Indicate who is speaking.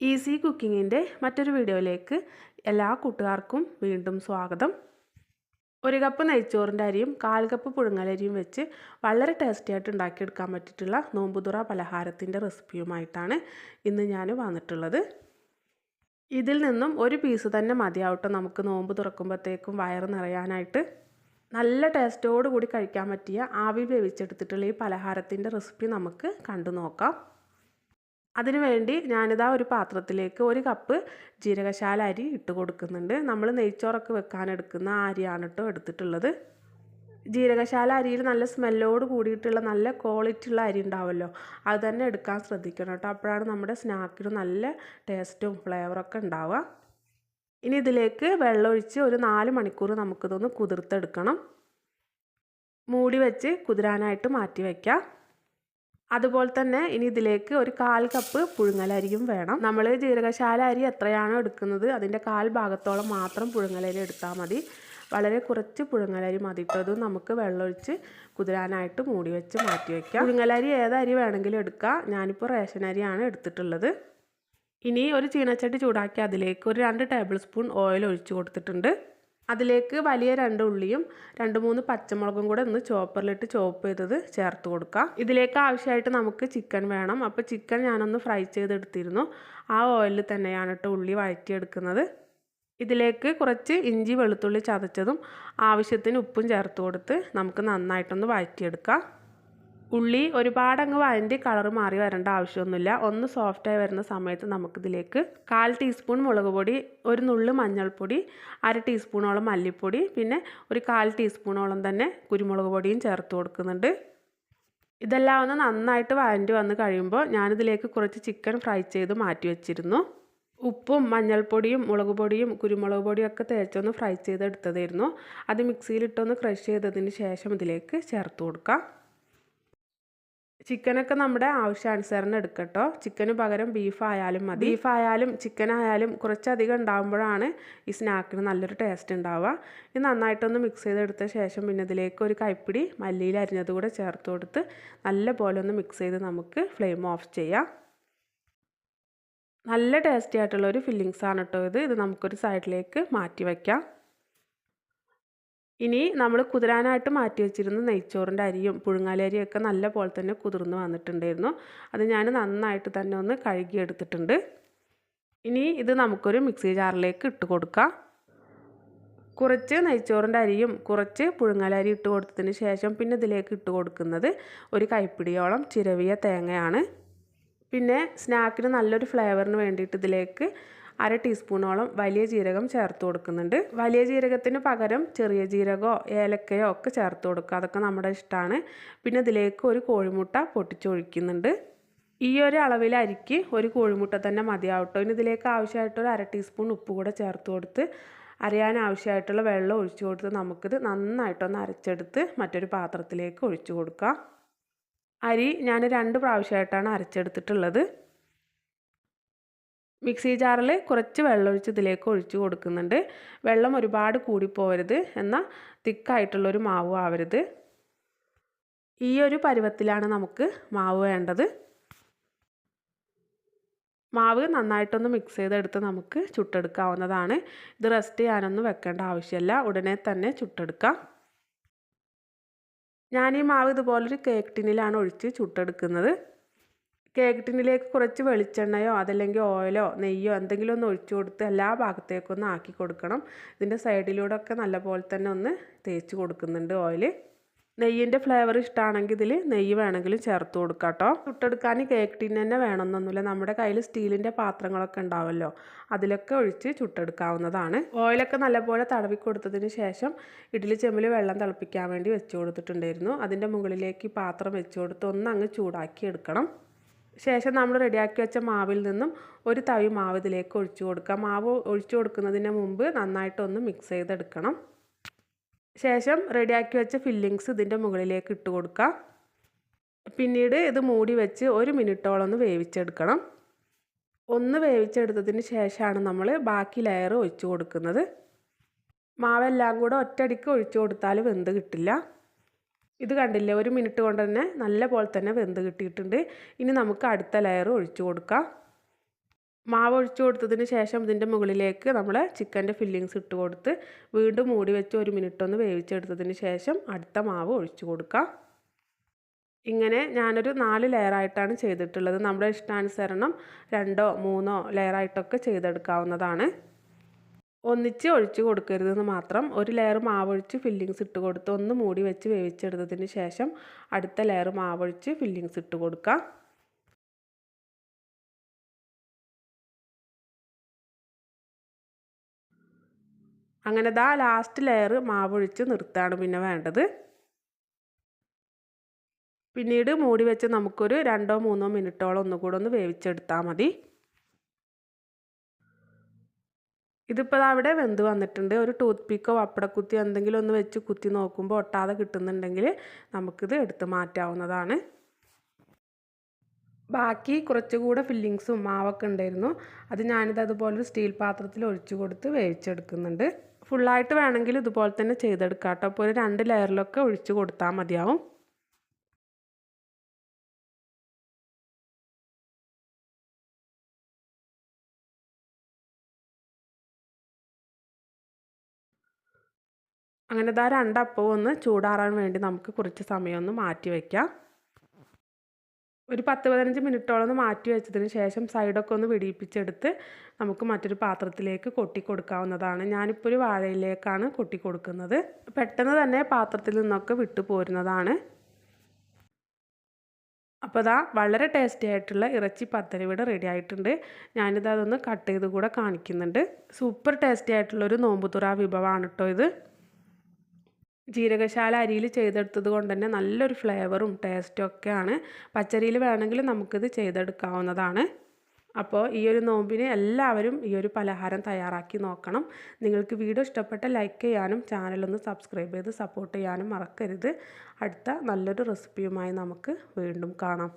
Speaker 1: Easy കുക്കിങ്ങിന്റെ മറ്റൊരു വീഡിയോയിലേക്ക് എല്ലാ കൂട്ടുകാർക്കും വീണ്ടും സ്വാഗതം. ഒരു കപ്പ് നെയ്ച്ചോറിന്റെ അരിയും കാൽ കപ്പ് പുഴുങ്ങലരിയും വെച്ച് വളരെ ടേസ്റ്റി ആയിട്ട് ഉണ്ടാക്കിയെടുക്കാൻ പറ്റിയിട്ടുള്ള നോമ്പുതുറ പലഹാരത്തിന്റെ റെസിപ്പിയുമായിട്ടാണ് ഇന്ന് ഞാൻ വന്നിട്ടുള്ളത്. ഇതിൽ നിന്നും ഒരു പീസ് തന്നെ മതിയാവട്ടെ നമുക്ക് നോമ്പ് തുറക്കുമ്പോഴത്തേക്കും വയറ് നിറയാനായിട്ട്. നല്ല ടേസ്റ്റോടു കൂടി കഴിക്കാൻ പറ്റിയ ആവി വേവിച്ചെടുത്തിട്ടുള്ള ഈ പലഹാരത്തിന്റെ റെസിപ്പി നമുക്ക് കണ്ടു നോക്കാം. അതിനുവേണ്ടി ഞാനിതാ ഒരു പാത്രത്തിലേക്ക് ഒരു കപ്പ് ജീരകശാല അരി ഇട്ട് കൊടുക്കുന്നുണ്ട്. നമ്മൾ നെയ്ച്ചോറൊക്കെ വെക്കാൻ എടുക്കുന്ന ആ അരിയാണ് കേട്ടോ എടുത്തിട്ടുള്ളത്. ജീരകശാല അരിയിൽ നല്ല സ്മെല്ലോട് കൂടിയിട്ടുള്ള നല്ല ക്വാളിറ്റി ഉള്ള അരി ഉണ്ടാവുമല്ലോ അത് തന്നെ എടുക്കാൻ ശ്രദ്ധിക്കണം കേട്ടോ. അപ്പോഴാണ് നമ്മുടെ സ്നാക്കിന് നല്ല ടേസ്റ്റും ഫ്ലേവറൊക്കെ ഉണ്ടാവുക. ഇനി ഇതിലേക്ക് വെള്ളമൊഴിച്ച് ഒരു നാല് മണിക്കൂർ നമുക്കിതൊന്ന് കുതിർത്തെടുക്കണം. മൂടി വെച്ച് കുതിരാനായിട്ട് മാറ്റി വയ്ക്കാം അതുപോലെ തന്നെ ഇനി ഇതിലേക്ക് ഒരു കാൽ കപ്പ് പുഴുങ്ങലരിയും വേണം. നമ്മൾ ജീരകശാല അരി എത്രയാണോ എടുക്കുന്നത് അതിന്റെ കാൽ ഭാഗത്തോളം മാത്രം പുഴുങ്ങലരി എടുത്താൽ മതി. വളരെ കുറച്ച് പുഴുങ്ങലരി മതിട്ടത് നമുക്ക് വെള്ളമൊഴിച്ച് കുതിരാനായിട്ട് മൂടി വെച്ച് മാറ്റി വയ്ക്കാം പുഴുങ്ങലരി ഏത് അരി വേണമെങ്കിലും എടുക്കാം. ഞാനിപ്പോൾ റേഷൻ അരിയാണ് എടുത്തിട്ടുള്ളത്. ഇനി ഒരു ചീനച്ചട്ടി ചൂടാക്കി അതിലേക്ക് ഒരു രണ്ട് ടേബിൾ സ്പൂൺ ഓയിൽ ഒഴിച്ച് കൊടുത്തിട്ടുണ്ട്. അതിലേക്ക് വലിയ രണ്ട് ഉള്ളിയും രണ്ട് മൂന്ന് പച്ചമുളകും കൂടെ ഒന്ന് ചോപ്പറിലിട്ട് ചോപ്പ് ചെയ്തത് ചേർത്ത് കൊടുക്കാം. ഇതിലേക്ക് ആവശ്യമായിട്ട് നമുക്ക് ചിക്കൻ വേണം. അപ്പോൾ ചിക്കൻ ഞാനൊന്ന് ഫ്രൈ ചെയ്തെടുത്തിരുന്നു. ആ ഓയിലിൽ തന്നെയാണ് കേട്ടോ ഉള്ളി വഴറ്റിയെടുക്കുന്നത്. ഇതിലേക്ക് കുറച്ച് ഇഞ്ചി വെളുത്തുള്ളി ചതച്ചതും ആവശ്യത്തിന് ഉപ്പും ചേർത്ത് കൊടുത്ത് നമുക്ക് നന്നായിട്ടൊന്ന് വഴറ്റിയെടുക്കാം. ഉള്ളി ഒരുപാട് അങ്ങ് വഴന്റെ കളർ മാറി വരേണ്ട ആവശ്യമൊന്നുമില്ല. ഒന്ന് സോഫ്റ്റായി വരുന്ന സമയത്ത് നമുക്കിതിലേക്ക് കാൽ ടീസ്പൂൺ മുളക് പൊടി ഒരു നുള്ളു മഞ്ഞൾപ്പൊടി അര ടീസ്പൂണോളം മല്ലിപ്പൊടി പിന്നെ ഒരു കാൽ ടീസ്പൂണോളം തന്നെ കുരുമുളക് പൊടിയും ചേർത്ത് കൊടുക്കുന്നുണ്ട്. ഇതെല്ലാം ഒന്ന് നന്നായിട്ട് വഴണ്ടി വന്ന് കഴിയുമ്പോൾ ഞാനിതിലേക്ക് കുറച്ച് ചിക്കൻ ഫ്രൈ ചെയ്ത് മാറ്റി വെച്ചിരുന്നു. ഉപ്പും മഞ്ഞൾപ്പൊടിയും മുളക് പൊടിയും കുരുമുളക് പൊടിയും ഒക്കെ തേച്ചൊന്ന് ഫ്രൈ ചെയ്തെടുത്തതായിരുന്നു. അത് മിക്സിയിലിട്ടൊന്ന് ക്രഷ് ചെയ്തതിന് ശേഷം ഇതിലേക്ക് ചേർത്ത് കൊടുക്കാം. ചിക്കനൊക്കെ നമ്മുടെ ആവശ്യാനുസരണം എടുക്കട്ടോ. ചിക്കന് പകരം ബീഫ് ആയാലും മതി. ബീഫ് ആയാലും ചിക്കൻ ആയാലും കുറച്ചധികം ഉണ്ടാകുമ്പോഴാണ് ഈ സ്നാക്കിന് നല്ലൊരു ടേസ്റ്റ് ഉണ്ടാവുക. ഇത് നന്നായിട്ടൊന്ന് മിക്സ് ചെയ്തെടുത്ത ശേഷം പിന്നെ ഇതിലേക്ക് ഒരു കൈപ്പിടി മല്ലിയിൽ അരിഞ്ഞത് കൂടെ ചേർത്ത് കൊടുത്ത് നല്ല പോലെ ഒന്ന് മിക്സ് ചെയ്ത് നമുക്ക് ഫ്ലെയിം ഓഫ് ചെയ്യാം. നല്ല ടേസ്റ്റി ആയിട്ടുള്ള ഒരു ഫില്ലിങ്സ് ആണ് കേട്ടോ ഇത്. ഇത് നമുക്കൊരു സൈഡിലേക്ക് മാറ്റി വയ്ക്കാം. ഇനി നമ്മൾ കുതിരാനായിട്ട് മാറ്റി വെച്ചിരുന്ന നെയ്ച്ചോറിന്റെ അരിയും പുഴുങ്ങാലരിയും ഒക്കെ നല്ല പോലെ തന്നെ കുതിർന്ന് വന്നിട്ടുണ്ടായിരുന്നു. അത് ഞാൻ നന്നായിട്ട് തന്നെ ഒന്ന് കഴുകിയെടുത്തിട്ടുണ്ട്. ഇനി ഇത് നമുക്കൊരു മിക്സി ജാറിലേക്ക് ഇട്ട് കൊടുക്കാം. കുറച്ച് നെയ്ച്ചോറിന്റെ അരിയും കുറച്ച് പുഴുങ്ങലരി ഇട്ട് കൊടുത്തതിന് ശേഷം പിന്നെ ഇതിലേക്ക് ഇട്ട് കൊടുക്കുന്നത് ഒരു കൈപ്പിടിയോളം ചിരവിയ തേങ്ങയാണ്. പിന്നെ സ്നാക്കിന് നല്ലൊരു ഫ്ലേവറിന് വേണ്ടിയിട്ട് ഇതിലേക്ക് അര ടീസ്പൂണോളം വലിയ ജീരകം ചേർത്ത് കൊടുക്കുന്നുണ്ട്. വലിയ ജീരകത്തിന് പകരം ചെറിയ ജീരകമോ ഏലക്കയോ ഒക്കെ ചേർത്ത് കൊടുക്കുക. അതൊക്കെ നമ്മുടെ ഇഷ്ടമാണ് പിന്നെ ഇതിലേക്ക് ഒരു കോഴിമുട്ട പൊട്ടിച്ചൊഴിക്കുന്നുണ്ട്. ഈ ഒരു അളവിൽ അരിക്ക് ഒരു കോഴിമുട്ട തന്നെ മതിയാവട്ടോ ഇനി ഇതിലേക്ക് ആവശ്യമായിട്ടൊരു അര ടീസ്പൂൺ ഉപ്പ് കൂടെ ചേർത്ത് കൊടുത്ത് അരയാൻ ആവശ്യമായിട്ടുള്ള വെള്ളം ഒഴിച്ചു കൊടുത്ത് നമുക്കിത് നന്നായിട്ടൊന്ന് അരച്ചെടുത്ത് മറ്റൊരു പാത്രത്തിലേക്ക് ഒഴിച്ചു കൊടുക്കാം. അരി ഞാൻ രണ്ട് പ്രാവശ്യമായിട്ടാണ് അരച്ചെടുത്തിട്ടുള്ളത്. മിക്സി ജാറിൽ കുറച്ച് വെള്ളം ഒഴിച്ച് ഇതിലേക്ക് ഒഴിച്ച് കൊടുക്കുന്നുണ്ട്. വെള്ളം ഒരുപാട് കൂടിപ്പോവരുത് എന്നാൽ തിക്കായിട്ടുള്ളൊരു മാവ് ആവരുത്. ഈ ഒരു പരുവത്തിലാണ് നമുക്ക് മാവ് വേണ്ടത്. മാവ് നന്നായിട്ടൊന്ന് മിക്സ് ചെയ്തെടുത്ത് നമുക്ക് ചുട്ടെടുക്കാവുന്നതാണ്. ഇത് റെസ്റ്റ് ചെയ്യാനൊന്നും വെക്കേണ്ട ആവശ്യമില്ല ഉടനെ തന്നെ ചുട്ടെടുക്കാം. ഞാൻ ഈ മാവ് ഇതുപോലൊരു കേക്ക് ടിന്നിലാണ് ഒഴിച്ച് ചുട്ടെടുക്കുന്നത്. കേക്ക് ടിന്നിലേക്ക് കുറച്ച് വെളിച്ചെണ്ണയോ അതല്ലെങ്കിൽ ഓയിലോ നെയ്യോ എന്തെങ്കിലും ഒന്ന് ഒഴിച്ചു കൊടുത്ത് എല്ലാ ഭാഗത്തേക്കും ഒന്ന് ആക്കി കൊടുക്കണം. ഇതിന്റെ സൈഡിലൂടെ ഒക്കെ നല്ലപോലെ തന്നെ ഒന്ന് തേച്ച് കൊടുക്കുന്നുണ്ട് ഓയിൽ. നെയ്യിന്റെ ഫ്ലേവർ ഇഷ്ടമാണെങ്കിൽ ഇതിൽ നെയ്യ് വേണമെങ്കിലും ചേർത്ത് കൊടുക്കാം കേട്ടോ. ചുട്ടെടുക്കാൻ കേക്ക് ടിൻ തന്നെ വേണമെന്നൊന്നുമില്ല. നമ്മുടെ കയ്യിൽ സ്റ്റീലിന്റെ പാത്രങ്ങളൊക്കെ ഉണ്ടാവുമല്ലോ അതിലൊക്കെ ഒഴിച്ച് ചുട്ടെടുക്കാവുന്നതാണ്. ഓയിലൊക്കെ നല്ലപോലെ തടവി കൊടുത്തതിന് ശേഷം ഇഡ്ഡലി ചെമ്മിൽ വെള്ളം തിളപ്പിക്കാൻ വേണ്ടി വെച്ച് കൊടുത്തിട്ടുണ്ടായിരുന്നു. അതിന്റെ മുകളിലേക്ക് പാത്രം വെച്ച് കൊടുത്ത് ഒന്ന് അങ്ങ് ചൂടാക്കി എടുക്കണം. ശേഷം നമ്മൾ റെഡിയാക്കി വെച്ച മാവിൽ നിന്നും ഒരു തവി മാവ് ഇതിലേക്ക് ഒഴിച്ചു കൊടുക്കുക. മാവ് ഒഴിച്ചു കൊടുക്കുന്നതിന് മുമ്പ് നന്നായിട്ടൊന്ന് മിക്സ് ചെയ്തെടുക്കണം. ശേഷം റെഡിയാക്കി വെച്ച ഫില്ലിങ്സ് ഇതിന്റെ മുകളിലേക്ക് ഇട്ട് കൊടുക്കുക. പിന്നീട് ഇത് മൂടി വെച്ച് ഒരു മിനിറ്റോളം ഒന്ന് വേവിച്ചെടുക്കണം. ഒന്ന് വേവിച്ചെടുത്തതിന് ശേഷമാണ് നമ്മൾ ബാക്കി ലെയർ ഒഴിച്ചു കൊടുക്കുന്നത്. മാവെല്ലാം കൂടെ ഒറ്റയടിക്ക് ഒഴിച്ചു കൊടുത്താൽ വെന്ത് കിട്ടില്ല. ഇത് കണ്ടില്ലേ? ഒരു മിനിറ്റ് കൊണ്ട് തന്നെ നല്ല പോലെ തന്നെ വെന്ത് കിട്ടിയിട്ടുണ്ട്. ഇനി നമുക്ക് അടുത്ത ലെയർ ഒഴിച്ചു കൊടുക്കാം. മാവ് ഒഴിച്ചു കൊടുത്തതിന് ശേഷം ഇതിന്റെ മുകളിലേക്ക് നമ്മൾ ചിക്കന്റെ ഫില്ലിങ്സ് ഇട്ട് കൊടുത്ത് വീണ്ടും മൂടി വെച്ച് ഒരു മിനിറ്റ് ഒന്ന് വേവിച്ചെടുത്തതിന് ശേഷം അടുത്ത മാവ് ഒഴിച്ചു കൊടുക്കാം. ഇങ്ങനെ ഞാനൊരു നാല് ലെയറായിട്ടാണ് ചെയ്തിട്ടുള്ളത്. നമ്മുടെ ഇഷ്ടാനുസരണം രണ്ടോ മൂന്നോ ലെയറായിട്ടൊക്കെ ചെയ്തെടുക്കാവുന്നതാണ്. ഒന്നിച്ച് ഒഴിച്ച് കൊടുക്കരുതെന്ന് മാത്രം ഒരു ലെയർ മാവൊഴിച്ച് ഫില്ലിങ്സ് ഇട്ട് കൊടുത്ത് ഒന്ന് മൂടി വെച്ച് വേവിച്ചെടുത്തതിന് ശേഷം അടുത്ത ലെയർ മാവൊഴിച്ച് ഫില്ലിങ്സ് ഇട്ട് കൊടുക്കുക. അങ്ങനെ ദാ ലാസ്റ്റ് ലെയർ മാവൊഴിച്ച് നിർത്താണ് പിന്നെ വേണ്ടത്. പിന്നീട് മൂടി വെച്ച് നമുക്കൊരു രണ്ടോ മൂന്നോ മിനിറ്റോളം ഒന്നുകൂടെ ഒന്ന് വേവിച്ചെടുത്താൽ മതി. ഇതിപ്പോൾ അവിടെ വെന്ത് വന്നിട്ടുണ്ട്. ഒരു ടൂത്ത് പിക്കോ വപ്പടക്കുത്തി എന്തെങ്കിലും ഒന്ന് വെച്ച് കുത്തി നോക്കുമ്പോൾ ഒട്ടാതെ കിട്ടുന്നുണ്ടെങ്കിൽ നമുക്കിത് എടുത്ത് മാറ്റാവുന്നതാണ്. ബാക്കി കുറച്ചുകൂടെ ഫില്ലിങ്സും മാവൊക്കെ ഉണ്ടായിരുന്നു. അത് ഞാനിത് അതുപോലെ സ്റ്റീൽ പാത്രത്തിൽ ഒഴിച്ചു കൊടുത്ത് വേവിച്ചെടുക്കുന്നുണ്ട്. ഫുള്ളായിട്ട് വേണമെങ്കിൽ ഇതുപോലെ തന്നെ ചെയ്തെടുക്കാം കേട്ടോ. അപ്പോൾ ഒരു രണ്ട് ലെയറിലൊക്കെ ഒഴിച്ച് കൊടുത്താൽ മതിയാവും. അങ്ങനെ ഇതാ രണ്ടപ്പവും ഒന്ന് ചൂടാറാൻ വേണ്ടി നമുക്ക് കുറച്ച് സമയം ഒന്ന് മാറ്റി വയ്ക്കാം. ഒരു പത്ത് പതിനഞ്ച് മിനിറ്റോളം ഒന്ന് മാറ്റി വെച്ചതിന് ശേഷം സൈഡൊക്കെ ഒന്ന് വെടിയിപ്പിച്ചെടുത്ത് നമുക്ക് മറ്റൊരു പാത്രത്തിലേക്ക് കൊട്ടി കൊടുക്കാവുന്നതാണ്. ഞാനിപ്പോൾ ഒരു വാഴയിലേക്കാണ് കൊട്ടി കൊടുക്കുന്നത്. പെട്ടെന്ന് തന്നെ പാത്രത്തിൽ നിന്നൊക്കെ വിട്ടു പോരുന്നതാണ്. അപ്പോൾ ഇതാ വളരെ ടേസ്റ്റി ആയിട്ടുള്ള ഇറച്ചി പത്തരി ഇവിടെ റെഡി ആയിട്ടുണ്ട്. ഞാനിത് അതൊന്ന് കട്ട് ചെയ്ത് കൂടെ കാണിക്കുന്നുണ്ട്. സൂപ്പർ ടേസ്റ്റി ആയിട്ടുള്ളൊരു നോമ്പുതുറ വിഭവമാണ് കേട്ടോ ഇത്. ജീരകശാല അരിയിൽ ചെയ്തെടുത്തത് കൊണ്ട് തന്നെ നല്ലൊരു ഫ്ലേവറും ടേസ്റ്റും ഒക്കെയാണ്. പച്ചരിയിൽ വേണമെങ്കിൽ നമുക്കിത് ചെയ്തെടുക്കാവുന്നതാണ്. അപ്പോൾ ഈ ഒരു നോമ്പിന് എല്ലാവരും ഈ ഒരു പലഹാരം തയ്യാറാക്കി നോക്കണം. നിങ്ങൾക്ക് വീഡിയോ ഇഷ്ടപ്പെട്ട ലൈക്ക് ചെയ്യാനും ചാനലൊന്ന് സബ്സ്ക്രൈബ് ചെയ്ത് സപ്പോർട്ട് ചെയ്യാനും മറക്കരുത്. അടുത്ത നല്ലൊരു റെസിപ്പിയുമായി നമുക്ക് വീണ്ടും കാണാം.